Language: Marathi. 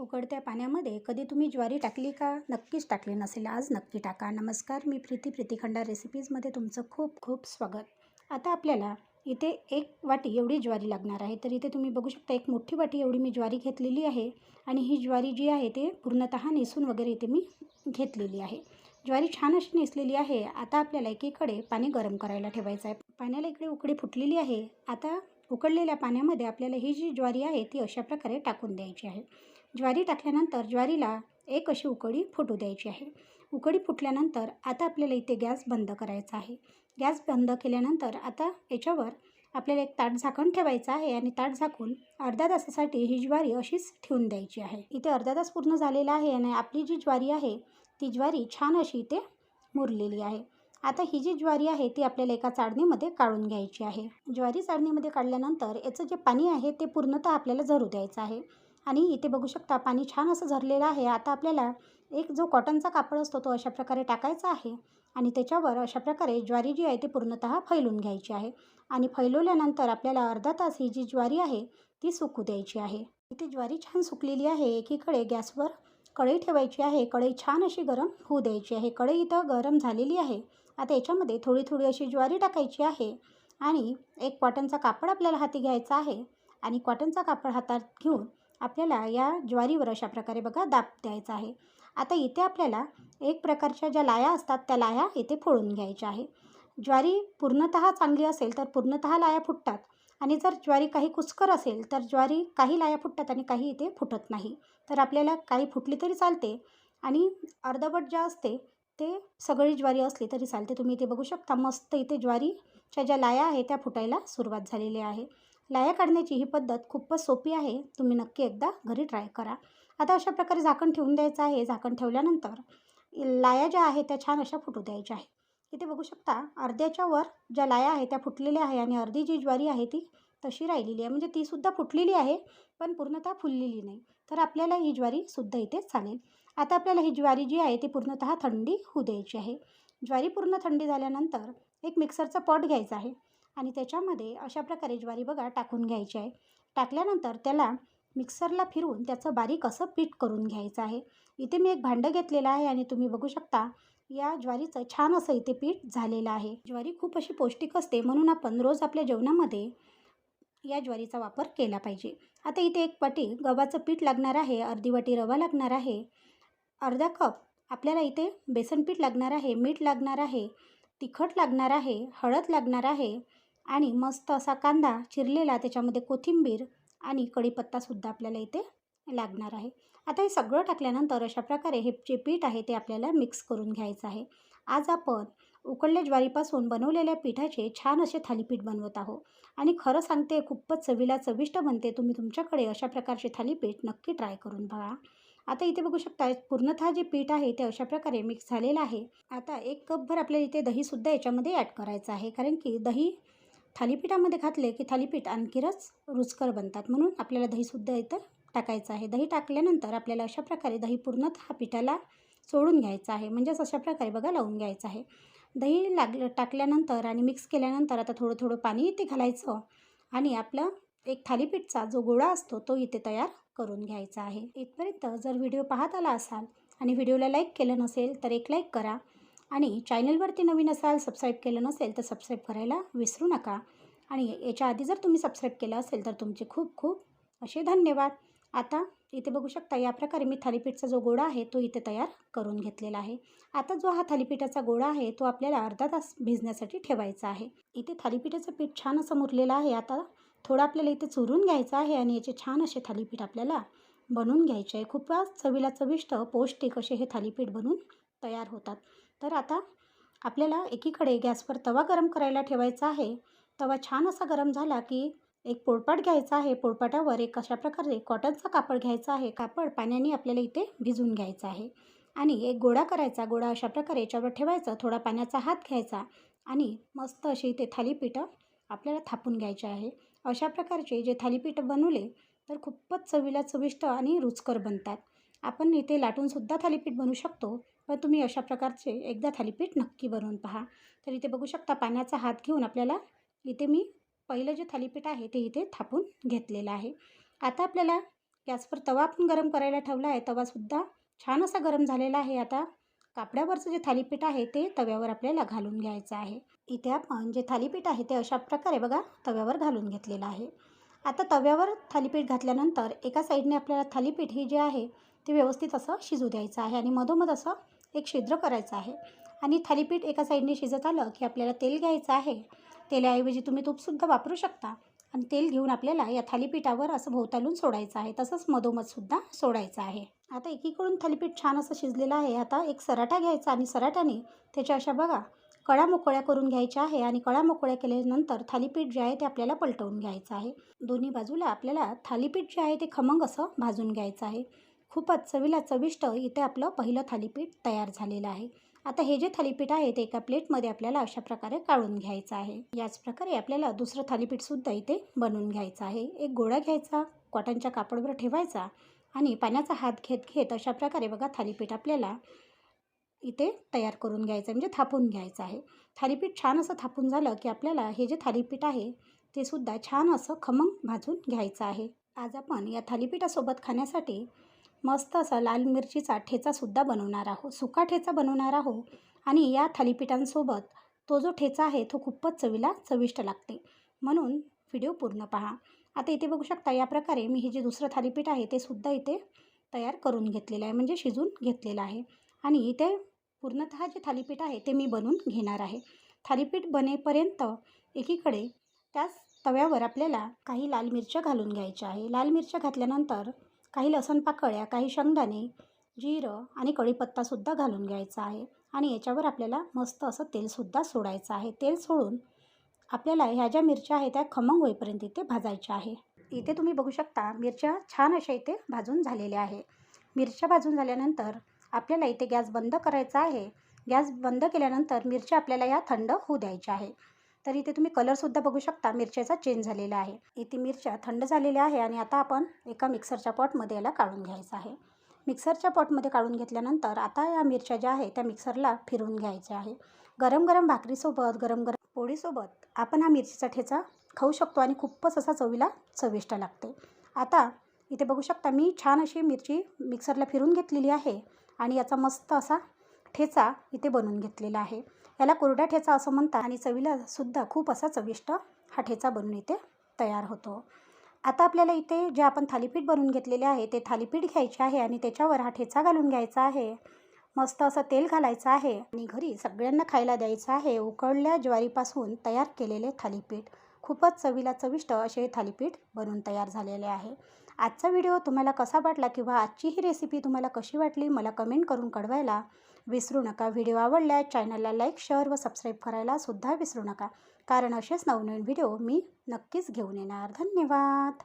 उकडत्या पाण्यामध्ये कधी तुम्ही ज्वारी टाकली का? नक्कीच टाकली नसेल. आज नक्की टाका. नमस्कार मी प्रीती प्रीतीखंडा रेसिपीजमध्ये तुमचं खूप खूप स्वागत. आता आपल्याला इथे एक वाटी एवढी ज्वारी लागणार आहे. तर इथे तुम्ही बघू शकता एक मोठी वाटी एवढी मी ज्वारी घेतलेली आहे आणि ही ज्वारी जी आहे ते पूर्णतः नेसून वगैरे इथे मी घेतलेली आहे. ज्वारी छान अशी नेसलेली आहे. आता आपल्याला एकीकडे पाणी गरम करायला ठेवायचं आहे. पाण्याला इकडे उकडी फुटलेली आहे. आता उकळलेल्या पाण्यामध्ये आपल्याला ही जी ज्वारी आहे ती अशा प्रकारे टाकून द्यायची आहे. ज्वारी टाकल्यानंतर ज्वारीला एक अशी उकळी फुटू द्यायची आहे. उकळी फुटल्यानंतर आता आपल्याला इथे गॅस बंद करायचा आहे. गॅस बंद केल्यानंतर आता याच्यावर आपल्याला एक ताट झाकण ठेवायचं आहे आणि ताट झाकून अर्धा तासासाठी ही ज्वारी अशीच ठेवून द्यायची आहे. इथे अर्धा तास पूर्ण झालेला आहे आणि आपली जी ज्वारी आहे ती ज्वारी छान अशी इथे मुरलेली आहे. आता ही जी ज्वारी आहे ती आपल्याला एका चाळणीमध्ये काढून घ्यायची आहे. ज्वारी चाळणीमध्ये काढल्यानंतर याचं जे पाणी आहे ते पूर्णतः आपल्याला झरू द्यायचं आहे. आणि इथे बघू शकता पाणी छान असं झरलेलं आहे. आता आपल्याला एक जो कॉटनचा कापड असतो तो अशा प्रकारे टाकायचा आहे आणि त्याच्यावर अशा प्रकारे ज्वारी जी आहे ती पूर्णतः फैलून घ्यायची आहे आणि फैलवल्यानंतर आपल्याला अर्धा तास ही जी ज्वारी आहे ती सुकू द्यायची आहे. इथे ज्वारी छान सुकलेली आहे. एकीकडे गॅसवर कढई ठेवायची आहे. कढई छान अशी गरम होऊ द्यायची आहे. कढई इथं गरम झालेली आहे. आता याच्यामध्ये थोडी थोडी अशी ज्वारी टाकायची आहे आणि एक कॉटनचा कापड आपल्याला हाती घ्यायचा आहे आणि कॉटनचा कापड हातात घेऊन आपल्याला या ज्वारीवर अशा प्रकारे बघा दाब द्यायचा आहे. आता इथे आपल्याला एक प्रकारच्या ज्या लाया असतात त्या लाया इथे फोडून घ्यायच्या आहे. ज्वारी पूर्णतः चांगली असेल तर पूर्णतः लाया फुटतात आणि जर ज्वारी काही कुस्कर असेल तर ज्वारी काही लाया फुटतात आणि काही इथे फुटत नाही. तर आपल्याला काही फुटली तरी चालते आणि अर्धवट ज्या असते ते सगळी ज्वारी असली तरी चालते. तुम्ही इथे बघू शकता मस्त इथे ज्वारीच्या ज्या लाया आहे त्या फुटायला सुरुवात झालेली आहे. लाया काढण्याची ही पद्धत खूपच सोपी आहे. तुम्ही नक्की एकदा घरी ट्राय करा. आता अशा प्रकारे झाकण ठेवून द्यायचं आहे. झाकण ठेवल्यानंतर लाया ज्या आहेत त्या छान अशा फुटू द्यायच्या आहे इथे बघू शकता अर्ध्याच्या वर ज्या लाया आहेत त्या फुटलेल्या आहे आणि अर्धी जी ज्वारी आहे ती तशी राहिलेली आहे. म्हणजे तीसुद्धा फुटलेली आहे पण पूर्णतः फुललेली नाही. तर आपल्याला ही ज्वारीसुद्धा इथे चालेल. आता आपल्याला ही ज्वारी जी आहे ती पूर्णतः थंडी होऊ द्यायची आहे. ज्वारी पूर्ण थंडी झाल्यानंतर एक मिक्सरचा पॉट घ्यायचा आहे. आणि त्याच्यामध्ये अशा प्रकारे ज्वारी बघा टाकून घ्यायची आहे. टाकल्यानंतर त्याला मिक्सरला फिरवून त्याचं बारीक असं पीठ करून घ्यायचं आहे. इथे मी एक भांडं घेतलेलं आहे आणि तुम्ही बघू शकता या ज्वारीचं छान असं इथे पीठ झालेलं आहे. ज्वारी खूप अशी पौष्टिक असते म्हणून आपण रोज आपल्या जेवणामध्ये या ज्वारीचा वापर केला पाहिजे. आता इथे एक वाटी गव्हाचं पीठ लागणार आहे अर्धी वाटी रवा लागणार आहे अर्धा कप आपल्याला इथे बेसन पीठ लागणार आहे मीठ लागणार आहे तिखट लागणार आहे हळद लागणार आहे आणि मस्त असा कांदा चिरलेला त्याच्यामध्ये कोथिंबीर आणि कढीपत्तासुद्धा आपल्याला इथे लागणार आहे. आता हे सगळं टाकल्यानंतर अशा प्रकारे हे जे पीठ आहे ते आपल्याला मिक्स करून घ्यायचं आहे. आज आपण उकडल्या ज्वारीपासून बनवलेल्या पिठाचे छान असे थालीपीठ बनवत आहोत. आणि खरं सांगते खूपच चवीला चविष्ट बनते. तुम्ही तुमच्याकडे अशा प्रकारचे थालीपीठ नक्की ट्राय करून बघा. आता इथे बघू शकता पूर्णतः जे पीठ आहे ते अशा प्रकारे मिक्स झालेलं आहे. आता एक कपभर आपल्याला इथे दहीसुद्धा याच्यामध्ये ॲड करायचं आहे. कारण की दही थालीपीठामध्ये घातले की थालीपीठ आणखीनच रुचकर बनतात. म्हणून आपल्याला दहीसुद्धा इथं टाकायचं आहे. दही टाकल्यानंतर आपल्याला अशा प्रकारे दही पूर्णतः पिठाला सोडून घ्यायचं आहे. म्हणजेच अशा प्रकारे बघा लावून घ्यायचं आहे. दही लागलं टाकल्यानंतर आणि मिक्स केल्यानंतर आता थोडं थोडं पाणी इथे घालायचं आणि आपलं एक थालीपीठचा जो गोळा असतो तो इथे तयार करून घ्यायचा आहे. इथपर्यंत जर व्हिडिओ पाहत आला असाल आणि व्हिडिओला लाईक केलं नसेल तर एक लाईक करा. आणि चॅनलवरती नवीन असाल सबस्क्राईब केलं नसेल तर सबस्क्राईब करायला विसरू नका. आणि याच्या आधी जर तुम्ही सबस्क्राईब केलं असेल तर तुमचे खूप खूप असे धन्यवाद. आता इथे बघू शकता या प्रकारे मी थालीपीठचा जो गोळा आहे तो इथे तयार करून घेतलेला आहे. आता जो हा थालीपीठाचा गोळा आहे तो आपल्याला अर्धा तास भिजण्यासाठी ठेवायचा आहे. इथे थालीपीठाचं पीठ छान असं मुरलेलं आहे. आता थोडं आपल्याला इथे चुरून घ्यायचं आहे आणि याचे छान असे थालीपीठ आपल्याला बनवून घ्यायचे आहे. खूपच चवीला चविष्ट पौष्टिक असे हे थालीपीठ बनवून तयार होतात. तर आता आपल्याला एकीकडे गॅसवर तवा गरम करायला ठेवायचा आहे. तवा छान असा गरम झाला की एक पोळपाट घ्यायचा आहे. पोळपाटावर एक अशा प्रकारे कॉटनचा कापड घ्यायचा आहे. कापड पाण्याने आपल्याला इथे भिजून घ्यायचा आहे. आणि एक गोळा करायचा. गोळा अशा प्रकारे याच्यावर ठेवायचा. थोडा पाण्याचा हात घ्यायचा. आणि मस्त अशी इथे थालीपीठं आपल्याला थापून घ्यायचे आहे. अशा प्रकारचे जे थालीपीठं बनवले तर खूपच चवीला चविष्ट आणि रुचकर बनतात. आपण इथे लाटूनसुद्धा थालीपीठ बनवू शकतो पण तुम्ही अशा प्रकारचे एकदा थालीपीठ नक्की बनवून पहा. तर इथे बघू शकता पाण्याचा हात घेऊन आपल्याला इथे मी पहिलं जे थालीपीठ आहे ते इथे थापून घेतलेलं आहे. आता आपल्याला गॅसवर तवा पण गरम करायला ठेवला आहे तवासुद्धा छान असा गरम झालेला आहे. आता कापड्यावरचं जे थालीपीठ आहे ते तव्यावर आपल्याला घालून घ्यायचं आहे. इथे आपण जे थालीपीठ आहे ते अशा प्रकारे बघा तव्यावर घालून घेतलेलं आहे. आता तव्यावर थालीपीठ घातल्यानंतर एका साईडने आपल्याला थालीपीठ हे जे आहे ते व्यवस्थित असं शिजू द्यायचं आहे आणि मधोमध असं एक छिद्र करायचं आहे. आणि थालीपीठ एका साईडने शिजत आलं की आपल्याला तेल घ्यायचं आहे. तेलाऐवजी तुम्ही तूपसुद्धा वापरू शकता. आणि तेल घेऊन आपल्याला या थालीपीठावर असं भोवतालून सोडायचं आहे. तसंच मधोमधसुद्धा सोडायचं आहे. आता एकीकडून थालीपीठ छान असं शिजलेलं आहे. आता एक सराटा घ्यायचा आणि सराट्याने त्याच्या अशा बघा कळा मोकळ्या करून घ्यायच्या आहे आणि कळा मोकळ्या केल्यानंतर थालीपीठ जे आहे ते आपल्याला पलटवून घ्यायचं आहे. दोन्ही बाजूला आपल्याला थालीपीठ जे आहे ते खमंग असं भाजून घ्यायचं आहे. खूपच चवीला चविष्ट इथे आपलं पहिलं थालीपीठ तयार झालेलं आहे. आता हे जे थालीपीठ आहे ते एका प्लेटमध्ये आपल्याला अशा प्रकारे काढून घ्यायचं आहे. याच प्रकारे आपल्याला दुसरं थालीपीठसुद्धा इथे बनवून घ्यायचं आहे. एक गोळा घ्यायचा कॉटनच्या कापडवर ठेवायचा आणि पाण्याचा हात घेत घेत अशा प्रकारे बघा थालीपीठ आपल्याला इथे तयार करून घ्यायचं आहे म्हणजे थापून घ्यायचं आहे. थालीपीठ छान असं थापून झालं की आपल्याला हे जे थालीपीठ आहे ते सुद्धा छान असं खमंग भाजून घ्यायचं आहे. आज आपण या थालीपीठासोबत खाण्यासाठी मस्त असा लाल मिरचीचा ठेचासुद्धा बनवणार आहो सुका ठेचा बनवणार आहो आणि या थालीपीठांसोबत तो जो ठेचा आहे तो खूपच चवीला चविष्ट लागते. म्हणून व्हिडिओ पूर्ण पहा. आता इथे बघू शकता या प्रकारे मी हे जे दुसरं थालीपीठ आहे ते सुद्धा इथे तयार करून घेतलेलं आहे. म्हणजे शिजून घेतलेलं आहे. आणि इथे पूर्णतः जे थालीपीठ आहे ते मी बनवून घेणार आहे. थालीपीठ बनेपर्यंत एकीकडे त्याच तव्यावर आपल्याला काही लाल मिरच्या घालून घ्यायच्या आहे. लाल मिरच्या घातल्यानंतर काही लसण पाकळ्या काही शेंगदाणे जिरं आणि कढीपत्तासुद्धा घालून घ्यायचा आहे. आणि याच्यावर आपल्याला मस्त असं तेलसुद्धा सोडायचं आहे. तेल सोडून आपल्याला ह्या ज्या मिरच्या आहेत त्या खमंग होईपर्यंत इथे भाजायच्या आहे. इथे तुम्ही बघू शकता मिरच्या छान अशा इथे भाजून झालेल्या आहे. मिरच्या भाजून झाल्यानंतर आपल्याला इथे गॅस बंद करायचा आहे. गॅस बंद केल्यानंतर मिरच्या आपल्याला या थंड होऊ द्यायच्या आहे. तर इथे तुम्ही कलरसुद्धा बघू शकता. मिरच्याचा चेंज झालेला आहे. इथे मिरच्या थंड झालेल्या आहे आणि आता आपण एका मिक्सरच्या पॉटमध्ये याला काढून घ्यायचं आहे. मिक्सरच्या पॉटमध्ये काढून घेतल्यानंतर आता या मिरच्या ज्या आहे त्या मिक्सरला फिरवून घ्यायच्या आहे. गरम गरम भाकरीसोबत गरम गरम पोळीसोबत आपण हा मिरचीचा ठेचा खाऊ शकतो आणि खूपच असा चवीला चविष्ट लागते. आता इथे बघू शकता मी छान अशी मिरची मिक्सरला फिरून घेतलेली आहे आणि याचा मस्त असा ठेचा इथे बनवून घेतलेला आहे. याला कोरडा ठेचा असं म्हणतात आणि चवीला सुद्धा खूप असा चविष्ट हा ठेचा बनून इथे तयार होतो. आता आपल्याला इथे जे आपण थालीपीठ बनवून घेतलेले आहे ते थालीपीठ घ्यायचे आहे आणि त्याच्यावर हा ठेचा घालून घ्यायचा आहे. मस्त असं तेल घालायचं आहे आणि घरी सगळ्यांना खायला द्यायचं आहे. उकळल्या ज्वारीपासून तयार केलेले थालीपीठ खूपच चवीला चविष्ट असे थालीपीठ बनवून तयार झालेले आहे. आजचा व्हिडिओ तुम्हाला कसा वाटला किंवा आजची ही रेसिपी तुम्हाला कशी वाटली मला कमेंट करून कळवायला विसरू नका. व्हिडिओ आवडल्यास चॅनलला लाईक शेअर व सबस्क्राईब करायला सुद्धा विसरू नका. कारण असेच नवनवीन व्हिडिओ मी नक्कीच घेऊन येणार. धन्यवाद.